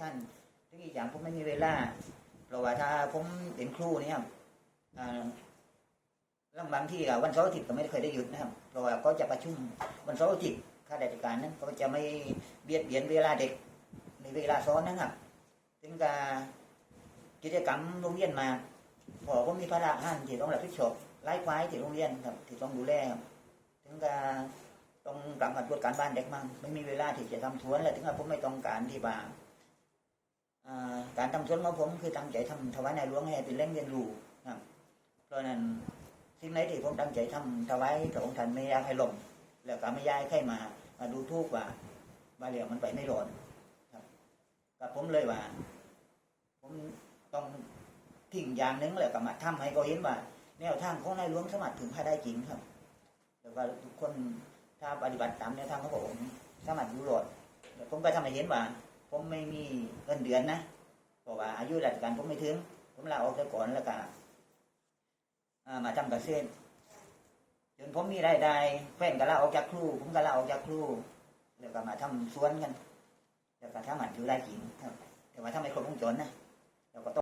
ท่านที่อีกอย่างผมไม่มีเวลา เพราะว่าถ้าผมเป็นครูเนี่ยครับอ่างบางที่วันเสาร์อาทิตย์ก็ไม่เคยได้หยุดนะครับ เพราะว่าก็จะประชุมวันเสาร์อาทิตย์ข้าราชการนั้นก็จะไม่เบียดเบียนเวลาเด็กในเวลาสอนนะครับถึงกับกิจกรรมโรงเรียนมาพอผมมีภาระห้านที่ต้องรับผิดชอบไล่ควายที่โรงเรียนครับที่ต้องดูแลครับถึงกับต้องกลับมาตรวจการบ้านเด็กมั่งไม่มีเวลาที่จะทำสวนแล้วถึงกับผมไม่ต้องการที่ว่าอ่า การทำสวนของผมคือตั้งใจทำถวายในหลวงให้เป็นแหล่งเรียนรู้ครับเพราะนั้นสิ่งไหนที่ผมตั้งใจทำถวายพระองค์ท่านไม่ยากให้ลงแล้วก็ไม่ย้ายใครมามาดูทุกว่าบาเรียวมันไปไม่รอดครับกับผมเลยว่า ผมต้องทิ้งอย่างหนึงแล้วก็มาทำให้เขาเห็นว่า แนวทางของในหลวงสามารถถึงพระได้จริงครับ แล้วก็ทุกคนถ้าปฏิบัติตามแนวทางของพระองค์สมารถอยู่รอดแล้วผมก็ทำให้เห็นว่า ผมไม่มีเงินเดือนนะเพราะว่าอายุราชการผมไม่ถึง ผมลาออกแต่ก่อนแล้วก็มาทำเกษตรจนผมมีรายได้แฟนก็ลาออกจากครูผมก็ลาออกจากครูแล้วก็มาทำสวนกัน แล้วก็ทำมันอยู่ไร่ขิงแต่ว่าทำไมครบวงจรนะเราก็ต้อง